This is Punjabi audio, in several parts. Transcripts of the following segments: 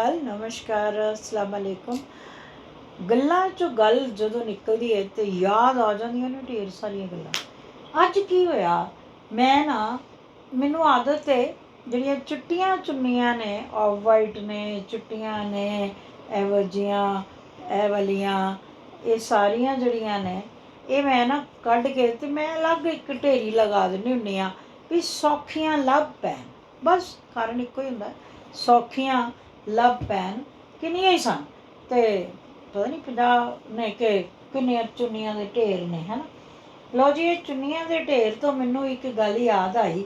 ਨਮਸਕਾਰ, ਅਸਲਾਮ ਅਲੈਕੁਮ। ਗੱਲਾਂ ਚੋਂ ਗੱਲ ਜਦੋਂ ਨਿਕਲਦੀ ਹੈ ਤੇ ਯਾਦ ਆ ਜਾਂਦੀਆਂ ਨੇ ਢੇਰ ਸਾਰੀਆਂ ਗੱਲਾਂ। ਅੱਜ ਕੀ ਹੋਇਆ? ਮੈਂ ਨਾ, ਮੈਨੂੰ ਆਦਤ ਹੈ ਜਿਹੜੀਆਂ ਚਿੱਟੀਆਂ ਚੁੰਨੀਆਂ ਨੇ ਆਫ ਵਾਈਟ ਨੇ, ਚਿੱਟੀਆਂ ਨੇ, ਇਹੋ ਜਿਹੀਆਂ, ਇਹ ਵਾਲੀਆਂ, ਇਹ ਸਾਰੀਆਂ ਜਿਹੜੀਆਂ ਨੇ, ਇਹ ਮੈਂ ਨਾ ਕੱਢ ਕੇ ਤੇ ਮੈਂ ਅਲੱਗ ਇੱਕ ਢੇਰੀ ਲਗਾ ਦਿੰਦੀ ਹੁੰਦੀ ਆ ਵੀ ਸੌਖੀਆਂ ਲੱਭ ਪੈਣ। ਬਸ ਕਾਰਨ ਇੱਕੋ ਹੀ ਹੁੰਦਾ। ਸੌਖੀਆਂ ਲਵ ਪੈਣ ਕਿੰਨੀਆਂ ਹੀ ਸਨ। ਤੇ ਪਤਾ ਨਹੀਂ ਪੰਜਾਹ ਨੇ ਕਿ ਕਿੰਨੀਆਂ ਚੁੰਨੀਆਂ ਦੇ ਢੇਰ ਨੇ, ਹਨਾ? ਲਓ ਜੀ, ਇਹ ਚੁੰਨੀਆਂ ਦੇ ਢੇਰ ਤੋਂ ਮੈਨੂੰ ਇੱਕ ਗੱਲ ਯਾਦ ਆਈ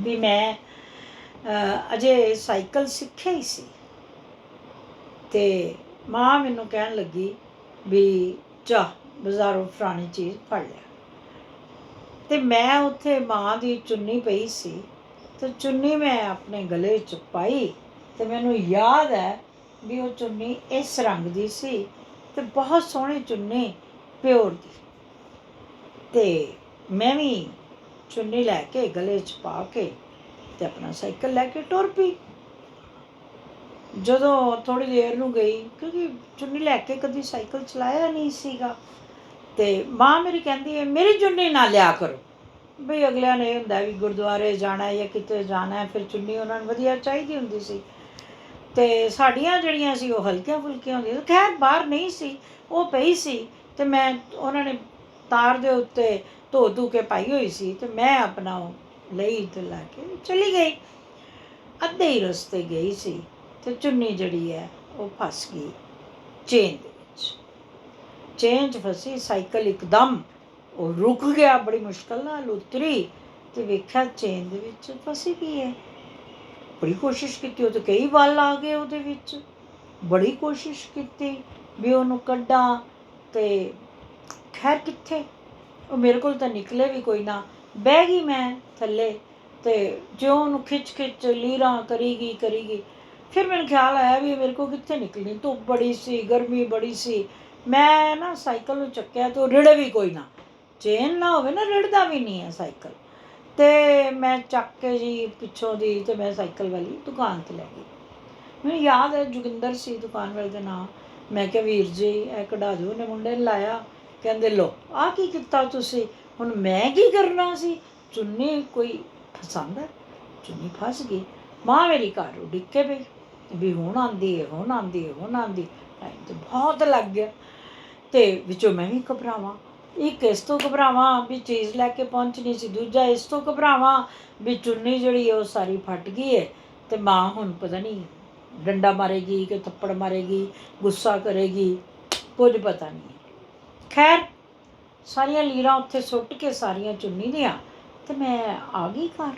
ਵੀ ਮੈਂ ਅਜੇ ਸਾਈਕਲ ਸਿੱਖਿਆ ਹੀ ਸੀ। ਤੇ ਮਾਂ ਮੈਨੂੰ ਕਹਿਣ ਲੱਗੀ ਵੀ ਜਾ ਬਾਜ਼ਾਰੋਂ ਫਲਾਣੀ ਚੀਜ਼ ਫੜ ਲਿਆ ਤੇ ਮੈਂ ਉੱਥੇ ਮਾਂ ਦੀ ਚੁੰਨੀ ਪਈ ਸੀ ਤੇ ਚੁੰਨੀ ਮੈਂ ਆਪਣੇ ਗਲੇ 'ਚ ਪਾਈ ਤੇ ਮੈਨੂੰ ਯਾਦ ਹੈ ਵੀ ਉਹ ਚੁੰਨੀ ਇਸ ਰੰਗ ਦੀ ਸੀ ਤੇ ਬਹੁਤ ਸੋਹਣੀ ਚੁੰਨੀ ਪਿਓਰ ਦੀ। ਤੇ ਮੈਂ ਵੀ ਚੁੰਨੀ ਲੈ ਕੇ ਗਲੇ 'ਚ ਪਾ ਕੇ ਤੇ ਆਪਣਾ ਸਾਈਕਲ ਲੈ ਕੇ ਟੁਰ ਪਈ। ਜਦੋਂ ਥੋੜੀ ਦੇਰ ਨੂੰ ਗਈ, ਕਿਉਂਕਿ ਚੁੰਨੀ ਲੈ ਕੇ ਕਦੀ ਸਾਈਕਲ ਚਲਾਇਆ ਨਹੀਂ ਸੀਗਾ। ਤੇ ਮਾਂ ਮੇਰੀ ਕਹਿੰਦੀ ਹੈ, ਮੇਰੀ ਚੁੰਨੀ ਨਾ ਲਿਆ ਕਰੋ। ਬਈ ਅਗਲਿਆਂ ਨੇ ਇਹ ਹੁੰਦਾ ਵੀ ਗੁਰਦੁਆਰੇ ਜਾਣਾ ਹੈ ਜਾਂ ਕਿਤੇ ਜਾਣਾ ਹੈ, ਫਿਰ ਚੁੰਨੀ ਉਹਨਾਂ ਨੂੰ ਵਧੀਆ ਚਾਹੀਦੀ ਹੁੰਦੀ ਸੀ। ਤੇ ਸਾਡੀਆਂ ਜਿਹੜੀਆਂ ਸੀ ਉਹ ਹਲਕੀਆਂ ਫੁਲਕੀਆਂ ਹੁੰਦੀਆਂ ਖੈਰ, ਬਾਹਰ ਨਹੀਂ ਸੀ, ਉਹ ਪਈ ਸੀ ਤੇ ਮੈਂ ਉਹਨਾਂ ਨੇ ਤਾਰ ਦੇ ਉੱਤੇ ਧੋ ਧੂ ਕੇ ਪਾਈ ਹੋਈ ਸੀ ਤੇ ਮੈਂ ਆਪਣਾ ਉਹ ਲਈ ਤੇ ਲਾ ਕੇ ਚਲੀ ਗਈ। ਅੱਧੇ ਹੀ ਰਸਤੇ ਗਈ ਸੀ ਤੇ ਚੁੰਨੀ ਜਿਹੜੀ ਹੈ ਉਹ ਫਸ ਗਈ ਚੇਨ ਦੇ ਵਿੱਚ। ਚੇਨ 'ਚ ਫਸੀ ਸਾਈਕਲ ਇੱਕਦਮ ਉਹ ਰੁਕ ਗਿਆ, ਬੜੀ ਮੁਸ਼ਕਲ ਨਾਲ ਉਤਰੀ ਤੇ ਵੇਖਿਆ ਚੇਨ ਦੇ ਵਿੱਚ ਫਸੀ ਪਈ ਹੈ। ਬੜੀ ਕੋਸ਼ਿਸ਼ ਕੀਤੀ, ਉਹ ਤੇ ਕਈ ਵਾਲ ਆ ਗਏ ਉਹਦੇ ਵਿੱਚ। ਬੜੀ ਕੋਸ਼ਿਸ਼ ਕੀਤੀ ਵੀ ਉਹਨੂੰ ਕੱਢਾਂ ਤੇ ਖੈਰ ਕਿੱਥੇ? ਉਹ ਮੇਰੇ ਕੋਲ ਤਾਂ ਨਿਕਲੇ ਵੀ ਕੋਈ ਨਾ। ਬਹਿ ਗਈ ਮੈਂ ਥੱਲੇ ਤੇ ਜਿਉਂ ਉਹਨੂੰ ਖਿੱਚ ਖਿੱਚ ਲੀਰਾਂ ਕਰੀਗੀ ਕਰੀਗੀ। ਫਿਰ ਮੈਨੂੰ ਖਿਆਲ ਆਇਆ ਵੀ ਮੇਰੇ ਕੋਲ ਕਿੱਥੇ ਨਿਕਲਣੀ? ਧੁੱਪ ਬੜੀ ਸੀ, ਗਰਮੀ ਬੜੀ ਸੀ। ਮੈਂ ਨਾ ਸਾਈਕਲ ਨੂੰ ਚੱਕਿਆ ਤੇ ਉਹ ਰਿੜੇ ਵੀ ਕੋਈ ਨਾ। ਚੇਨ ਨਾ ਹੋਵੇ ਨਾ ਰਿੜਦਾ ਵੀ ਨਹੀਂ ਹੈ ਸਾਈਕਲ। ਤੇ ਮੈਂ ਚੱਕ ਕੇ ਜੀ ਪਿੱਛੋਂ ਦੀ ਤੇ ਮੈਂ ਸਾਈਕਲ ਵਾਲੀ ਦੁਕਾਨ ਤੇ ਲੈ ਗਈ। ਮੈਨੂੰ ਯਾਦ ਹੈ ਜੋਗਿੰਦਰ ਸੀ ਦੁਕਾਨ ਵਾਲੇ ਦਾ ਨਾਮ ਮੈਂ ਕਿਹਾ, ਵੀਰ ਜੀ, ਇਹ ਕਢਾ ਦਿਓ। ਨੇ ਮੁੰਡੇ ਨੇ ਲਾਇਆ। ਕਹਿੰਦੇ ਲੋ ਆ ਕੀ ਕੀਤਾ ਤੁਸੀਂ? ਹੁਣ ਮੈਂ ਕੀ ਕਰਨਾ ਸੀ? ਚੁੰਨੀ ਕੋਈ ਫਸੰਦ ਚੁੰਨੀ ਫਸ ਗਈ। ਮਾਂ ਮੇਰੀ ਘਰ ਉੱਡ ਕੇ ਪਈ। ਵੀ ਹੁਣ ਆਂਦੀ ਹੈ ਹੁਣ ਆਂਦੀ ਹੈ ਹੁਣ ਆਂਦੀ ਟਾਈਮ ਤੇ ਬਹੁਤ ਲੱਗ ਗਿਆ। ਤੇ ਵਿੱਚੋਂ ਮੈਂ ਵੀ ਘਬਰਾਵਾਂ। ਇੱਕ ਇਸ ਤੋਂ ਘਬਰਾਵਾਂ ਵੀ ਚੀਜ਼ ਲੈ ਕੇ ਪਹੁੰਚਣੀ ਸੀ, ਦੂਜਾ ਇਸ ਤੋਂ ਘਬਰਾਵਾਂ ਵੀ ਚੁੰਨੀ ਜਿਹੜੀ ਹੈ ਉਹ ਸਾਰੀ ਫਟ ਗਈ ਹੈ ਤੇ ਮਾਂ ਹੁਣ ਪਤਾ ਨਹੀਂ ਡੰਡਾ ਮਾਰੇਗੀ ਕਿ ਥੱਪੜ ਮਾਰੇਗੀ, ਗੁੱਸਾ ਕਰੇਗੀ, ਕੁਝ ਪਤਾ ਨਹੀਂ ਖੈਰ, ਸਾਰੀਆਂ ਲੀਰਾਂ ਉੱਥੇ ਸੁੱਟ ਕੇ ਸਾਰੀਆਂ ਚੁੰਨੀ ਦੀਆਂ ਤੇ ਮੈਂ ਆ ਗਈ ਘਰ।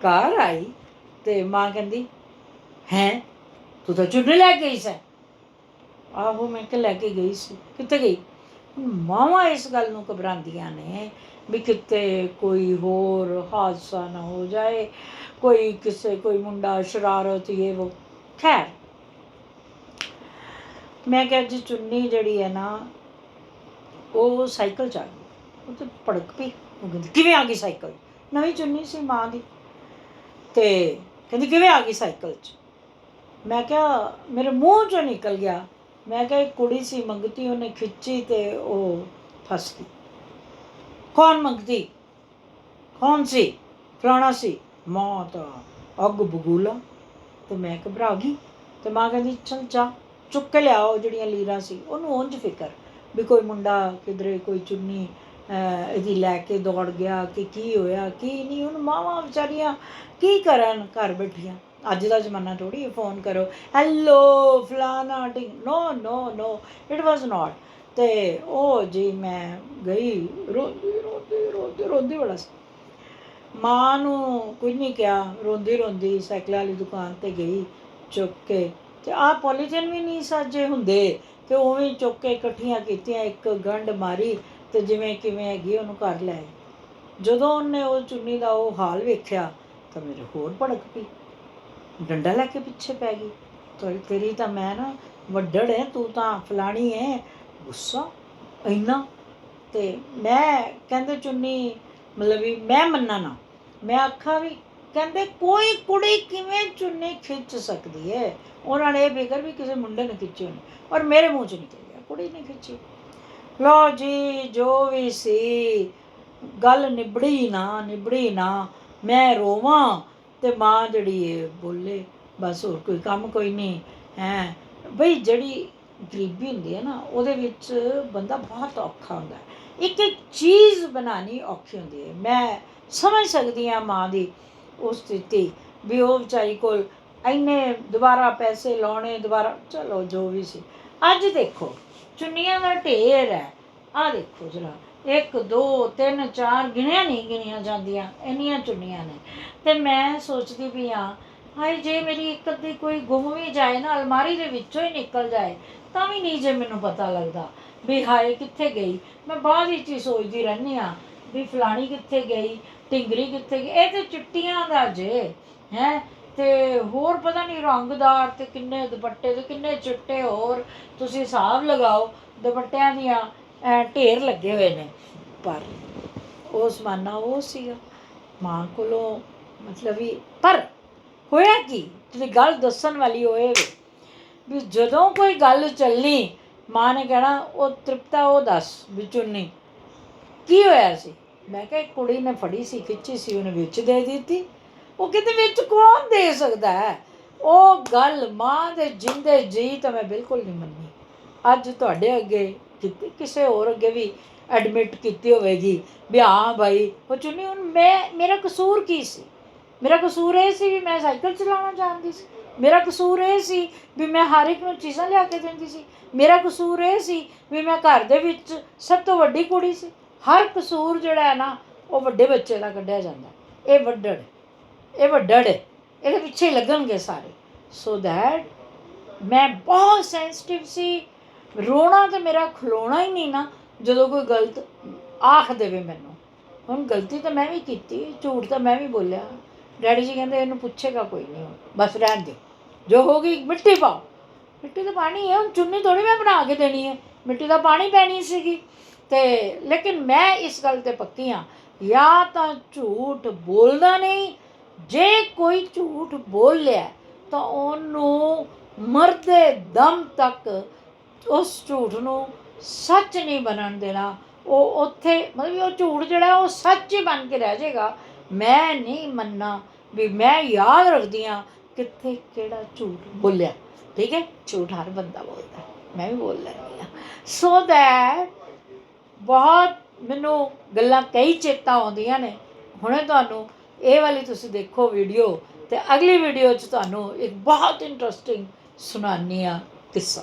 ਘਰ ਆਈ ਤੇ ਮਾਂ ਕਹਿੰਦੀ, ਹੈ, ਤੂੰ ਤਾਂ ਚੁੰਨੀ ਲੈ ਕੇ ਗਈ ਸੈਂ? ਆਹੋ, ਮੈਂ ਕਿ ਲੈ ਕੇ ਗਈ ਸੀ। ਕਿੱਥੇ ਗਈ? ਮਾਵਾਂ ਇਸ ਗੱਲ ਨੂੰ ਘਬਰਾਉਂਦੀਆਂ ਨੇ ਵੀ ਕਿਤੇ ਕੋਈ ਹੋਰ ਹਾਦਸਾ ਨਾ ਹੋ ਜਾਏ, ਕੋਈ ਕਿਸੇ, ਕੋਈ ਮੁੰਡਾ ਸ਼ਰਾਰਤ ਇਹ ਉਹ ਖੈਰ, ਮੈਂ ਕਿਹਾ ਜੀ ਚੁੰਨੀ ਜਿਹੜੀ ਹੈ ਨਾ, ਉਹ ਸਾਈਕਲ ਚ ਆ ਗਈ। ਉਹ ਤੇ ਭੜਕ ਪਈ। ਉਹ ਕਹਿੰਦੀ, ਕਿਵੇਂ ਆ ਗਈ ਸਾਈਕਲ? ਨਵੀਂ ਚੁੰਨੀ ਸੀ ਮਾਂ ਦੀ। ਤੇ ਕਹਿੰਦੀ, ਕਿਵੇਂ ਆ ਗਈ ਸਾਈਕਲ ਚ? ਮੈਂ ਕਿਹਾ, ਮੇਰੇ ਮੂੰਹ ਚੋਂ ਨਿਕਲ ਗਿਆ। ਮੈਂ ਕਿਹਾ ਇੱਕ ਕੁੜੀ ਸੀ ਮੰਗਤੀ, ਉਹਨੇ ਖਿੱਚੀ ਤੇ ਉਹ ਫਸ ਗਈ। ਕੌਣ ਮੰਗਤੀ ਕੌਣ ਸੀ? ਫਲਾਣਾ ਸੀ। ਮੌਤ ਅੱਗ ਬਗੂਲਾ ਤੇ ਮੈਂ ਘਬਰਾ ਗਈ ਤੇ ਮਾਂ ਕਹਿੰਦੀ, ਚਲ ਜਾ, ਚੁੱਕ ਕੇ ਲਿਆਓ ਜਿਹੜੀਆਂ ਲੀਰਾਂ ਸੀ। ਉਹਨੂੰ ਉਂਝ ਫਿਕਰ ਵੀ ਕੋਈ ਮੁੰਡਾ ਕਿਧਰੇ ਕੋਈ ਚੁੰਨੀ ਇਹਦੀ ਲੈ ਕੇ ਦੌੜ ਗਿਆ ਕਿ ਕੀ ਹੋਇਆ, ਕੀ ਨਹੀਂ। ਹੁਣ ਮਾਵਾਂ ਵਿਚਾਰੀਆਂ ਕੀ ਕਰਨ ਘਰ ਬੈਠੀਆਂ? ਅੱਜ ਦਾ ਜ਼ਮਾਨਾ ਥੋੜੀ ਫੋਨ ਕਰੋ। ਹੈਲੋ ਫਲਾਨਾ ਟਿੰਗ ਨੋ ਨੋ ਨੋ ਇਟ ਵਾਸ ਨਾਟ ਤੇ ਉਹ ਜੀ ਮੈਂ ਗਈ, ਰੋਂਦੀ ਰੋਂਦੀ ਰੋਂਦੀ ਰੋਂਦੀ ਬੜਾ ਮਾਂ ਨੂੰ ਕੁਝ ਨਹੀਂ ਕਿਹਾ, ਰੋਂਦੀ ਰੋਂਦੀ ਸਾਈਕਲ ਵਾਲੀ ਦੁਕਾਨ ਤੇ ਗਈ, ਚੁੱਕ ਕੇ। ਤੇ ਆਹ ਪੋਲੀਜਨ ਵੀ ਨਹੀਂ ਸਾਜੇ ਹੁੰਦੇ। ਤੇ ਉਵੇਂ ਚੁੱਕ ਕੇ ਇਕੱਠੀਆਂ ਕੀਤੀਆਂ, ਇੱਕ ਗੰਢ ਮਾਰੀ ਤੇ ਜਿਵੇਂ ਕਿਵੇਂ ਹੈਗੀ ਉਹਨੂੰ ਘਰ ਲੈ ਜਦੋਂ ਉਹਨੇ ਉਹ ਚੁੰਨੀ ਦਾ ਉਹ ਹਾਲ ਵੇਖਿਆ, ਤਾਂ ਮੇਰੇ ਹੋਰ ਭੜਕ ਪਈ ਡੰਡਾ ਲੈ ਕੇ ਪਿੱਛੇ ਪੈ ਗਈ। ਤੇਰੀ ਤੇਰੀ ਤਾਂ ਮੈਂ ਨਾ ਵੱਡੜ ਹੈ ਤੂੰ ਤਾਂ ਫਲਾਣੀ ਹੈ ਗੁੱਸਾ, ਇੰਨਾ। ਤੇ ਮੈਂ ਕਹਿੰਦੇ ਚੁੰਨੀ, ਮਤਲਬ ਵੀ ਮੈਂ ਮੰਨਾ ਨਾ। ਮੈਂ ਆਖਾਂ ਵੀ ਕਹਿੰਦੇ ਕੋਈ ਕੁੜੀ ਕਿਵੇਂ ਚੁੰਨੀ ਖਿੱਚ ਸਕਦੀ ਹੈ ਉਹਨਾਂ ਨੇ ਇਹ ਫਿਕਰ ਵੀ ਕਿਸੇ ਮੁੰਡੇ ਨੇ ਖਿੱਚੀ ਹੋਣੀ। ਔਰ ਮੇਰੇ ਮੂੰਹ ਚ ਨਿਕਲ ਗਿਆ, ਕੁੜੀ ਨੇ ਖਿੱਚੀ। ਲੋ ਜੀ, ਜੋ ਵੀ ਸੀ, ਗੱਲ ਨਿਬੜੀ ਨਾ ਨਿਬੜੀ ਨਾ। ਮੈਂ ਰੋਵਾਂ ਤੇ ਮਾਂ ਜਿਹੜੀ ਹੈ ਬੋਲੇ, ਬਸ ਹੋਰ ਕੋਈ ਕੰਮ ਕੋਈ ਨਹੀਂ। ਹੈ। ਬਈ ਜਿਹੜੀ ਗਰੀਬੀ ਹੁੰਦੀ ਹੈ ਨਾ, ਉਹਦੇ ਵਿੱਚ ਬੰਦਾ ਬਹੁਤ ਔਖਾ ਹੁੰਦਾ ਇੱਕ ਇੱਕ ਚੀਜ਼ ਬਣਾਉਣੀ ਔਖੀ ਹੁੰਦੀ ਹੈ। ਮੈਂ ਸਮਝ ਸਕਦੀ ਹਾਂ ਮਾਂ ਦੀ ਉਹ ਸਥਿਤੀ ਵੀ ਉਹ ਵਿਚਾਰੀ ਕੋਲ ਇੰਨੇ ਦੁਬਾਰਾ ਪੈਸੇ ਲਾਉਣੇ, ਦੁਬਾਰਾ, ਚਲੋ ਜੋ ਵੀ ਸੀ। ਅੱਜ ਦੇਖੋ, ਚੁੰਨੀਆਂ ਦਾ ਢੇਰ ਹੈ। ਆ ਦੇਖੋ ਜਰਾ। 1 2 3 4 ਗਿਣਿਆ ਨਹੀਂ ਗਿਣੀਆਂ ਜਾਂਦੀਆਂ, ਇੰਨੀਆਂ ਚੁੰਨੀਆਂ ਨੇ। ਤੇ ਮੈਂ ਸੋਚਦੀ ਵੀ ਹਾਂ, ਹਾਏ, ਜੇ ਮੇਰੀ ਇੱਕ ਅੱਧੀ ਕੋਈ ਗੁੰਮ ਵੀ ਜਾਏ ਨਾ, ਅਲਮਾਰੀ ਦੇ ਵਿੱਚੋਂ ਹੀ ਨਿਕਲ ਜਾਏ, ਤਾਂ ਵੀ ਨਹੀਂ ਜੇ ਮੈਨੂੰ ਪਤਾ ਲੱਗਦਾ ਵੀ ਹਾਏ, ਕਿੱਥੇ ਗਈ। ਮੈਂ ਬਾਅਦ ਵਿੱਚ ਹੀ ਸੋਚਦੀ ਰਹਿੰਦੀ ਆ ਵੀ ਫਲਾਣੀ ਕਿੱਥੇ ਗਈ, ਢਿੰਗਰੀ ਕਿੱਥੇ ਗਈ, ਇਹ ਤੇ ਚਿੱਟੀਆਂ ਦਾ ਜੇ, ਹੈ। ਤੇ ਹੋਰ ਪਤਾ ਨਹੀਂ ਰੰਗਦਾਰ ਤੇ ਕਿੰਨੇ ਦੁਪੱਟੇ ਤੇ ਕਿੰਨੇ ਚਿੱਟੇ ਹੋਰ, ਤੁਸੀਂ ਹਿਸਾਬ ਲਗਾਓ, ਦੁਪੱਟਿਆਂ ਦੀਆਂ ਢੇਰ ਲੱਗੇ ਹੋਏ ਨੇ। ਪਰ ਉਹ ਜ਼ਮਾਨਾ ਉਹ ਸੀਗਾ। ਮਾਂ ਕੋਲੋਂ ਮਤਲਬ ਵੀ ਪਰ ਹੋਇਆ ਕੀ? ਜਿਹੜੀ ਗੱਲ ਦੱਸਣ ਵਾਲੀ ਹੋਏ ਵੀ। ਜਦੋਂ ਕੋਈ ਗੱਲ ਚੱਲਣੀ, ਮਾਂ ਨੇ ਕਹਿਣਾ, ਉਹ ਤ੍ਰਿਪਤਾ, ਉਹ ਦੱਸ, ਵੀ ਚੁੰਨੀ। ਕੀ ਹੋਇਆ ਸੀ? ਮੈਂ ਕਿਹਾ ਕੁੜੀ ਨੇ ਫੜੀ ਸੀ, ਖਿੱਚੀ ਸੀ, ਉਹਨੇ ਵਿੱਚ ਦੇ ਦਿੱਤੀ। ਉਹ ਕਿਤੇ ਵਿੱਚ ਕੌਣ ਦੇ ਸਕਦਾ ਹੈ? ਉਹ ਗੱਲ ਮਾਂ ਦੇ ਜਿੰਦੇ ਜੀ ਤਾਂ ਮੈਂ ਬਿਲਕੁਲ ਨਹੀਂ ਮੰਨੀ। ਅੱਜ ਤੁਹਾਡੇ ਅੱਗੇ ਕਿਤੇ, ਕਿਸੇ ਹੋਰ ਅੱਗੇ ਵੀ ਐਡਮਿਟ ਕੀਤੀ ਹੋਵੇਗੀ ਵੀ ਹਾਂ ਭਾਈ ਉਹ ਚੁੰਨੀ ਹੁਣ ਮੈਂ, ਮੇਰਾ ਕਸੂਰ ਕੀ ਸੀ? ਮੇਰਾ ਕਸੂਰ ਇਹ ਸੀ ਵੀ ਮੈਂ ਸਾਈਕਲ ਚਲਾਉਣਾ ਜਾਣਦੀ ਸੀ। ਮੇਰਾ ਕਸੂਰ ਇਹ ਸੀ ਵੀ ਮੈਂ ਹਰ ਇੱਕ ਨੂੰ ਚੀਜ਼ਾਂ ਲਿਆ ਕੇ ਦਿੰਦੀ ਸੀ। ਮੇਰਾ ਕਸੂਰ ਇਹ ਸੀ ਵੀ ਮੈਂ ਘਰ ਦੇ ਵਿੱਚ ਸਭ ਤੋਂ ਵੱਡੀ ਕੁੜੀ ਸੀ। ਹਰ ਕਸੂਰ ਜਿਹੜਾ ਹੈ ਨਾ, ਉਹ ਵੱਡੇ ਬੱਚੇ ਦਾ ਕੱਢਿਆ ਜਾਂਦਾ। ਇਹ ਵੱਡੜ ਇਹ ਵੱਡੜ, ਇਹਦੇ ਪਿੱਛੇ ਲੱਗਣਗੇ ਸਾਰੇ। ਸੋ ਦੈਟ ਮੈਂ ਬਹੁਤ ਸੈਂਸਿਟਿਵ ਸੀ। ਰੋਣਾ ਤੇ ਮੇਰਾ ਖਲੋਣਾ ਹੀ ਨਹੀਂ ਨਾ, ਜਦੋਂ ਕੋਈ ਗਲਤ ਆਖ ਦੇਵੇ ਮੈਨੂੰ। ਹੁਣ ਗਲਤੀ ਤਾਂ ਮੈਂ ਵੀ ਕੀਤੀ, ਝੂਠ ਤਾਂ ਮੈਂ ਵੀ ਬੋਲਿਆ। ਡੈਡੀ ਜੀ ਕਹਿੰਦੇ ਇਹਨੂੰ ਪੁੱਛੇਗਾ ਕੋਈ ਨਹੀਂ ਹੁਣ, ਬਸ ਰਹਿਣ ਦੇ ਜੋ ਹੋ ਗਈ ਮਿੱਟੀ ਪਾਓ। ਮਿੱਟੀ ਦਾ ਪਾਣੀ ਹੈ, ਹੁਣ ਚੁੰਨੀ ਥੋੜੀ ਮੈਂ ਬਣਾ ਕੇ ਦੇਣੀ ਹੈ। ਮਿੱਟੀ ਦਾ ਪਾਣੀ ਪੈਣੀ ਸੀਗੀ। ਤੇ ਲੇਕਿਨ ਮੈਂ ਇਸ ਗੱਲ ਤੇ ਪੱਕੀ ਹਾਂ, ਜਾਂ ਤਾਂ ਝੂਠ ਬੋਲਦਾ ਨਹੀਂ, ਜੇ ਕੋਈ ਝੂਠ ਬੋਲ ਲਿਆ, ਤਾਂ ਉਹਨੂੰ ਮਰਦੇ ਦਮ ਤੱਕ ਉਸ ਝੂਠ ਨੂੰ ਸੱਚ ਨਹੀਂ ਬਣਨ ਦੇਣਾ। ਉਹ ਉੱਥੇ, ਮਤਲਬ ਵੀ ਉਹ ਝੂਠ ਜਿਹੜਾ ਉਹ ਸੱਚ ਹੀ ਬਣ ਕੇ ਰਹਿ ਜਾਏਗਾ। ਮੈਂ ਨਹੀਂ ਮੰਨਣਾ ਵੀ ਮੈਂ ਯਾਦ ਰੱਖਦੀ ਹਾਂ ਕਿੱਥੇ ਕਿਹੜਾ ਝੂਠ ਬੋਲਿਆ। ਠੀਕ ਹੈ? ਝੂਠ ਹਰ ਬੰਦਾ ਬੋਲਦਾ ਮੈਂ ਵੀ ਬੋਲ ਲੈਂਦੀ ਹਾਂ। ਸੋ ਦੈਟ ਬਹੁਤ ਮੈਨੂੰ ਗੱਲਾਂ ਕਈ ਚੇਤਾ ਆਉਂਦੀਆਂ ਨੇ। ਹੁਣੇ ਤੁਹਾਨੂੰ ਇਹ ਵਾਲੀ ਤੁਸੀਂ ਦੇਖੋ ਵੀਡੀਓ ਤੇ ਅਗਲੀ ਵੀਡੀਓ 'ਚ ਤੁਹਾਨੂੰ ਇੱਕ ਬਹੁਤ ਇੰਟਰਸਟਿੰਗ ਸੁਣਾਉਂਦੀ ਹਾਂ ਕਿੱਸਾ।